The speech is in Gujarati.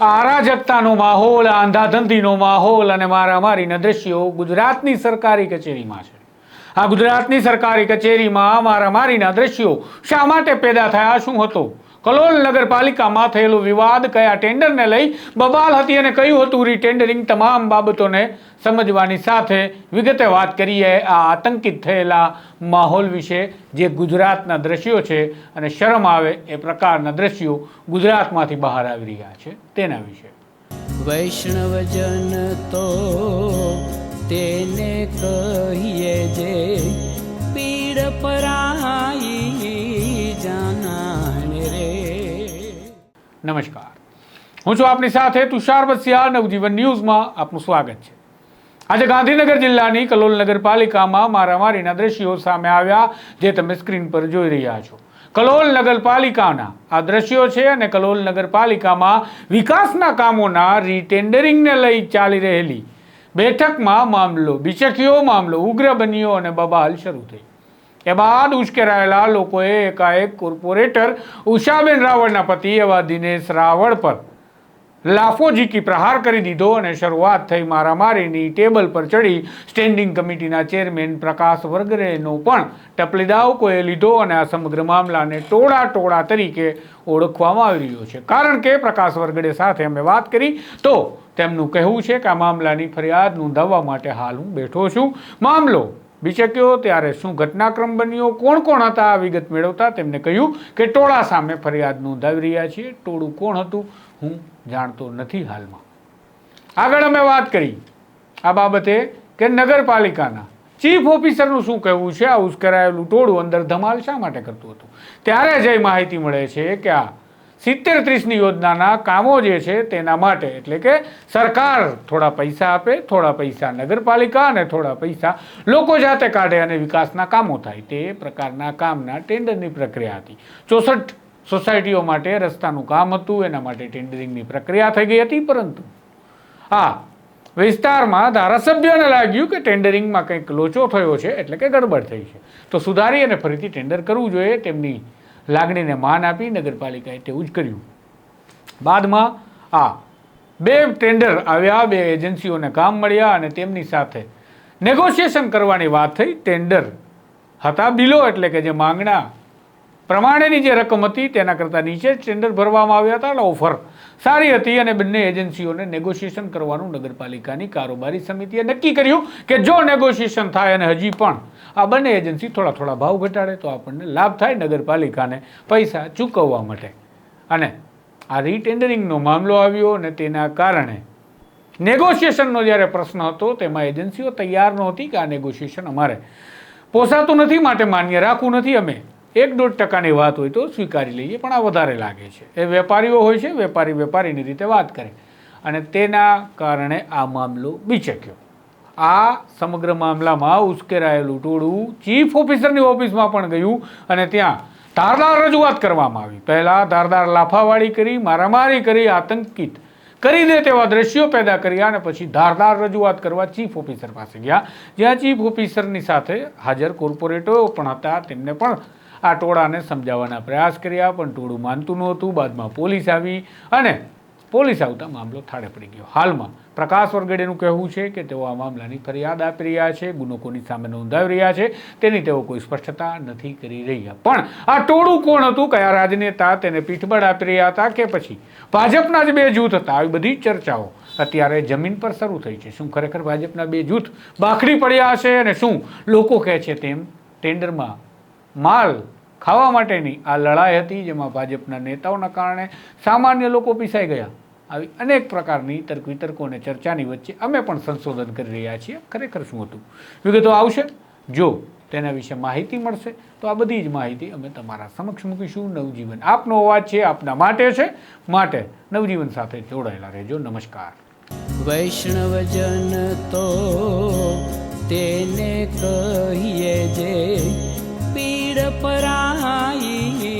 અરાજકતાનો માહોલ આંધાધંધીનો માહોલ અને મારામારીના દ્રશ્યો ગુજરાતની સરકારી કચેરીમાં છે. આ ગુજરાતની સરકારી કચેરીમાં મારામારીના દ્રશ્યો શા માટે પેદા થયા? શું હતો? કલોલ નગરપાલિકામાં થયેલો વિવાદ કયા ટેન્ડરને લઈ બબાલ હતી અને કહ્યું હતું રીટેન્ડરિંગ? તમામ બાબતોને સમજવાની સાથે વિગતે વાત કરીએ. આ આતંકિત થયેલા માહોલ વિશે જે ગુજરાતના દ્રશ્યો છે અને શરમ આવે એ પ્રકારના દ્રશ્યો ગુજરાતમાંથી બહાર આવી રહ્યા છે. તેના વિશે. વૈષ્ણવજન તો તેને કહીએ જે પીડ પરાઈ જાનાને રે. નમસ્કાર. હું છું આપની સાથે તુષાર બસિયા નવજીવન ન્યૂઝમાં આપનું સ્વાગત છે. આજે ગાંધીનગર જિલ્લાની કલોલ નગરપાલિકામાં મારામારીના દ્રશ્યો સામે આવ્યા જે તમે સ્ક્રીન પર જોઈ રહ્યા છો. કલોલ નગરપાલિકાના આ દ્રશ્યો છે અને કલોલ નગરપાલિકામાં વિકાસના કામોના રીટેન્ડરિંગને લઈ ચાલી રહેલી બેઠકમાં મામલો બિચક્યો મામલો, ઉગ્ર બન્યો અને બબાલ શરૂ થઈ. એ બાદ ઉશ્કેરાયેલા લોકોએ એકાએક કોર્પોરેટર ઉષાબેન રાવળના પતિ એવા દિનેશ રાવળ પર લાફો ઝીકી પ્રહાર કરી દીધો અને શરૂઆત થઈ મારામારીની ટેબલ પર ચડી સ્ટેન્ડિંગ કમિટીના ચેરમેન પ્રકાશ વર્ગરેનો પણ ટપલીદાવ કોઈ લીધો અને આ સમગ્ર મામલાને ટોળા ટોળા તરીકે ઓળખવામાં આવી રહ્યો છે. કારણ કે પ્રકાશ વર્ગડે સાથે અમે વાત કરી તો તેમનું કહેવું છે કે આ મામલાની ફરિયાદ નોંધાવવા માટે હાલ હું બેઠો છું. મામલો બિચક્યો ત્યારે શું ઘટનાક્રમ બન્યો? કોણ કોણ હતા આ વિગત મેળવતા? તેમને કહ્યું કે ટોળા સામે ફરિયાદ નોંધાવી રહ્યા છીએ. ટોળું કોણ હતું? હું જાણતો નથી હાલમાં. આગળ અમે વાત કરી. આ બાબતે કે નગરપાલિકાના ચીફ ઓફિસરનું શું કહેવું છે? આ ઉશ્કેરાયેલું ટોળું અંદર ધમાલ શા માટે કરતું હતું? ત્યારે જે માહિતી મળે છે કે આ સિત્તેર ત્રીસની યોજનાના કામો જે છે તેના માટે. એટલે કે સરકાર થોડા પૈસા આપે, થોડા પૈસા નગરપાલિકા અને થોડા પૈસા લોકો જાતે કાઢે અને વિકાસના કામો થાય. તે પ્રકારના કામના ટેન્ડરની પ્રક્રિયા હતી. ચોસઠ સોસાયટીઓ માટે રસ્તાનું કામ હતું, એના માટે ટેન્ડરિંગની પ્રક્રિયા થઈ ગઈ હતી, પરંતુ હા, વિસ્તારમાં ધારાસભ્યોને લાગ્યું કે ટેન્ડરિંગમાં કંઈક લોચો થયો છે, એટલે કે ગડબડ થઈ છે. તો સુધારી અને ફરીથી ટેન્ડર કરવું જોઈએ, તેમની લાગણીને માન આપી નગરપાલિકાએ તેવું જ કર્યું. બાદમાં આ બે ટેન્ડર આવ્યા, બે એજન્સીઓને કામ મળ્યા અને તેમની સાથે નેગોશિએશન કરવાની વાત થઈ. ટેન્ડર હતા બિલો એટલે કે જે માંગણા પ્રમાણેની જે રકમ હતી તેના કરતાં નીચે જ ટેન્ડર ભરવામાં આવ્યા હતા એટલે ઓફર સારી હતી અને બંને એજન્સીઓને નેગોશિએશન કરવાનું નગરપાલિકાની કારોબારી સમિતિએ નક્કી કર્યું કે જો નેગોશિએશન થાય અને હજી પણ આ બંને એજન્સી થોડા થોડા ભાવ ઘટાડે તો આપણને લાભ થાય નગરપાલિકાને પૈસા ચૂકવવા માટે. અને આ રીટેન્ડરિંગનો મામલો આવ્યો અને તેના કારણે નેગોશિએશનનો જ્યારે પ્રશ્ન હતો તેમાં એજન્સીઓ તૈયાર નહોતી કે આ નેગોશિએશન અમારે પોસાતું નથી, માટે માન્ય રાખવું નથી. અમે એક દોઢ ટકાની વાત હોય તો સ્વીકારી લઈએ, પણ આ વધારે લાગે છે. એ વેપારીઓ હોય છે, વેપારી વેપારીની રીતે વાત કરે. અને તેના કારણે આ મામલો બીચક્યો. આ સમગ્ર મામલામાં ઉશ્કેરાયેલું ટોળું ચીફ ઓફિસરની ઓફિસમાં પણ ગયું અને ત્યાં ધારદાર રજૂઆત કરવામાં આવી. પહેલાં ધારદાર લાફાવાળી કરી, મારામારી કરી, આતંકિત કરી દે તેવા દ્રશ્યો પેદા કર્યા અને પછી ધારદાર રજૂઆત કરવા ચીફ ઓફિસર પાસે ગયા. જ્યાં ચીફ ઓફિસરની સાથે હાજર કોર્પોરેટરો પણ હતા, તેમને પણ આ ટોળાને સમજાવવાના પ્રયાસ કર્યા, પણ ટોળું માનતું નહોતું. બાદમાં પોલીસ આવી અને પોલીસ આવતા મામલો થાળે પડી ગયો. હાલમાં પ્રકાશ વરગડેનું કહેવું છે કે તેઓ આ મામલાની ફરિયાદ આપી રહ્યા છે, ગુનો કોની સામે નોંધાવી રહ્યા છે, તેની તેઓ કોઈ સ્પષ્ટતા નથી કરી રહ્યા. પણ આ ટોળું કોણ હતું? કયા રાજનેતા તેને પીઠબળ આપી રહ્યા હતા કે પછી ભાજપના જ બે જૂથ હતા? આવી બધી ચર્ચાઓ અત્યારે જમીન પર શરૂ થઈ છે. શું ખરેખર ભાજપના બે જૂથ બાખડી પડ્યા હશે અને શું લોકો કહે છે તેમ ટેન્ડરમાં માલ ખાવા માટેની આ લડાઈ હતી, જેમાં ભાજપના નેતાઓના કારણે સામાન્ય લોકો પીસાઈ ગયા. આવી અનેક પ્રકારની તર્ક વિતર્કો અને ચર્ચાની વચ્ચે અમે પણ સંશોધન કરી રહ્યા છીએ. ખરેખર શું હતું? વિગતો આવશે. જો તેના વિશે માહિતી મળશે, તો આ બધી જ માહિતી અમે તમારા સમક્ષ મૂકીશું. નવજીવન આપનો અવાજ છે, આપના માટે છે. માટે નવજીવન સાથે જોડાયેલા રહેજો. નમસ્કાર. વૈષ્ણવજન તો તેને કહીએ જે પીડ પરાઈ